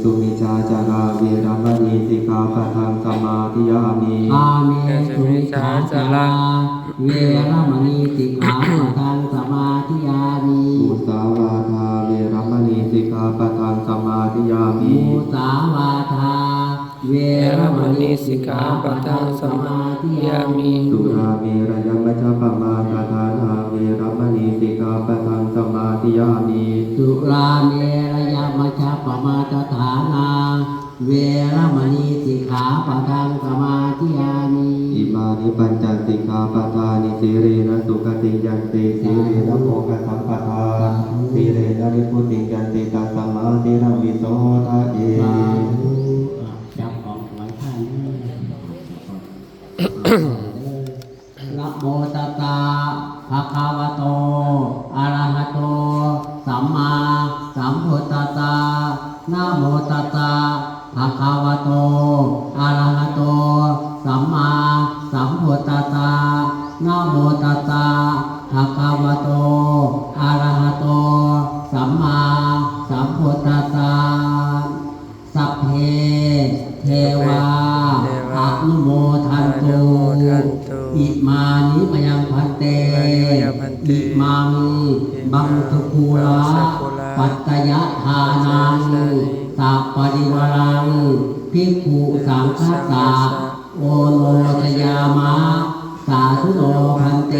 สุมิชาจาราเวรมณีสิกขาปะทังสมาธิยามิอาเมสุมิชาจาราเวรมณีสิกขาปะทังสมาธิยามิมุสาวาทาเวรมณีสิกขาปะทังสมาธิยามิมุสาวาทาเวรมณีสิกขาปะทังสมาธิยามิสุราเมรยมัชฌปมาทาทานาเวรมณีสิกขาปะทัง สมาธิยามิสุราเมรยมัชฌปมาตฐานา เวรมณีสิกขาปะทังสมาธิยามิอิมานิปัญจสิกขาปทานิสีเรนะสุขติยันติสีเรนะโภคสัมปทาสีเรนะริพุติยันติตัสสมาธิรวิโสทะเยสาธุจับของไว้ท่าน อะระหะโต สัมมาสัมพุทธัสสะนะโมตัสสะภะคะวะโตอะระหะโต สัมมาสัมพุทธัสสะสัพเพเทวาอะนุโมทันตุอิมานิมยังพันเต อิมังบังทุคูระปัตตยทานังสัพปริวรัง ภิกขุสังฆสะโอโนชยามะ สาธุโนพันเต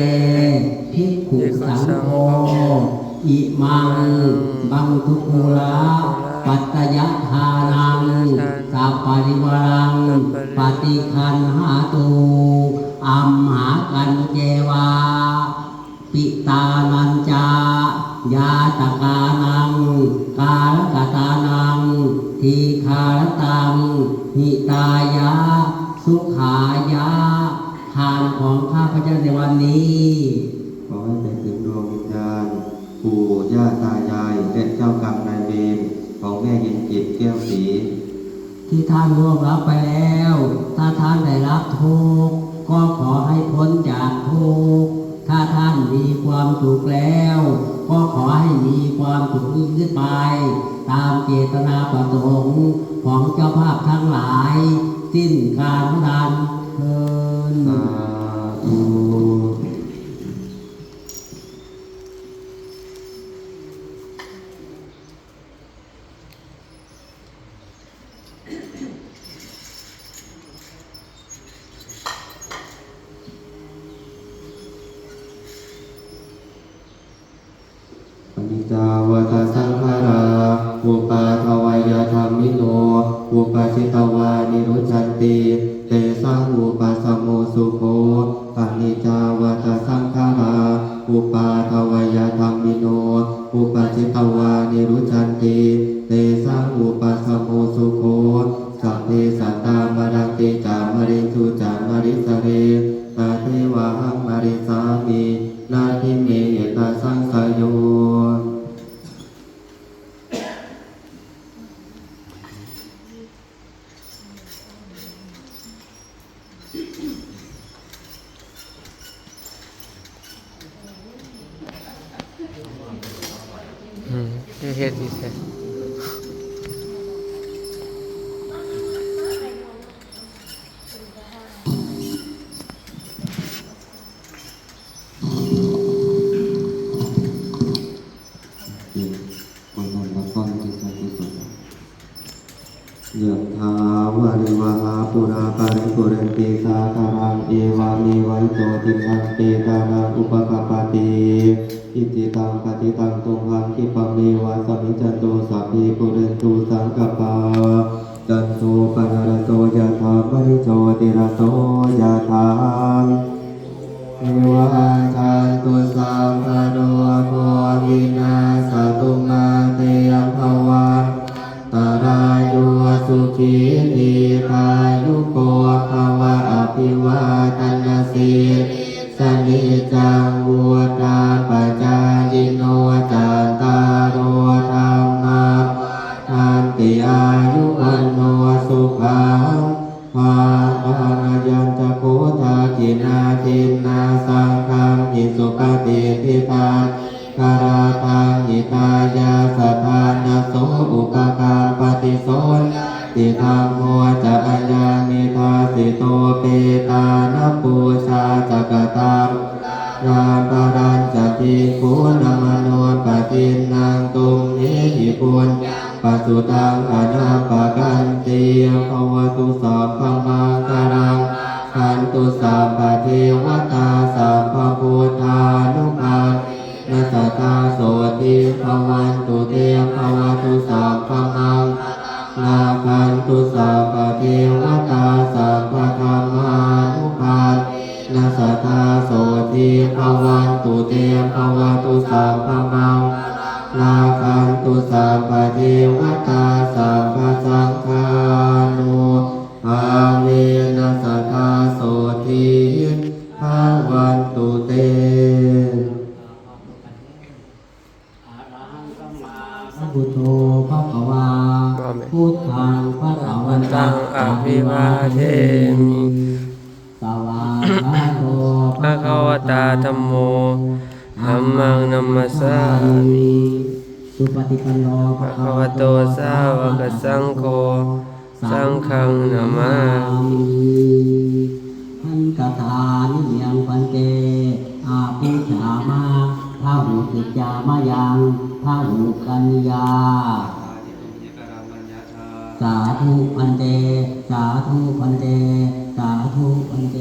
ภิกขุสังโฆอิมัง บังทุคูระปัตตยทานังสัปริวรัง ปฏิคันหาตูอัมหากันเจวา ปิตานันจายาตกานัง กาลกตานัง ทีคารตังหิตายะ สุขายะ ทานของข้าพเจ้าในวันนี้ขอให้ไปถึงดวงวิญญาณปู่ย่าตายายและเจ้ากรรมนายเวรของแม่ยินจิตแก้วสี ที่ท่านร่วงรับไปแล้ว ถ้าท่านได้รับทุกข์ก็ขอให้พ้นจากทุกข์ถ้าท่านมีความสุขแล้ว ก็ขอให้มีความสุขยิ่งขึ้นไป ตามเจตนาประสงค์ของเจ้าภาพทั้งหลาย สิ้นการทานเทิน สาธุ ปณิ จาวตาสังขาราอุปาทวายธรรมิโน อุปาชิตวานิรุชันติ เตสังอุปสมโมสุโภปณิจาวตาสังขาราอุปาทวายธรรมิโน อุปาชิตวานิรุชันติ เตสังอุปสมโมสุโภสัพเพสัตตามรังติจามริทุจามริสเรตาเทวะหังมริสามิ เฮ็ดดีแท้ คนนละก้อนที่ใจที่สุดยะถาวา ริวหาปุราปริปุเรนติสาคารังเอวามีไว้โตตินังเตตานังอุปกปปติอิติตังปฏิตังตุงหังคิปะเมวะสมิจันโตสัพพิปุเรนตุสังกปาจันโทปนารโสยะถามริโชติระโสยะถามเอวะทันโต สีสนิจังวุ ติธรรมโมจะอัญญามิทาสิโตเปตานปูชาจักตังรามปารัญจติปุณมโนปฏินังตุมนิหิปุญปัจจุตังอนาปกันติภวตุสัพพมังคารังขันตุสัพพเทวตาสัพพพุทธานุภานัสตาโสติภวันตุเตภวตุสัพพมังนา เทวตาสัพพธรรมานุภานาสตาโสติภวันตุเตภวตุสัพพมังนาคันตุสัพพเทวตาสัพพสังฆานุอาเวนัสตาโสติภวัน เทมิสวาโตภะคะวตาธัมโมธัมมังนัมมัสสามิสุปฏิปันโนภะคะวะโตสาวกสังโฆสังฆังนามา สาธุพันเต สาธุพันเต สาธุพันเต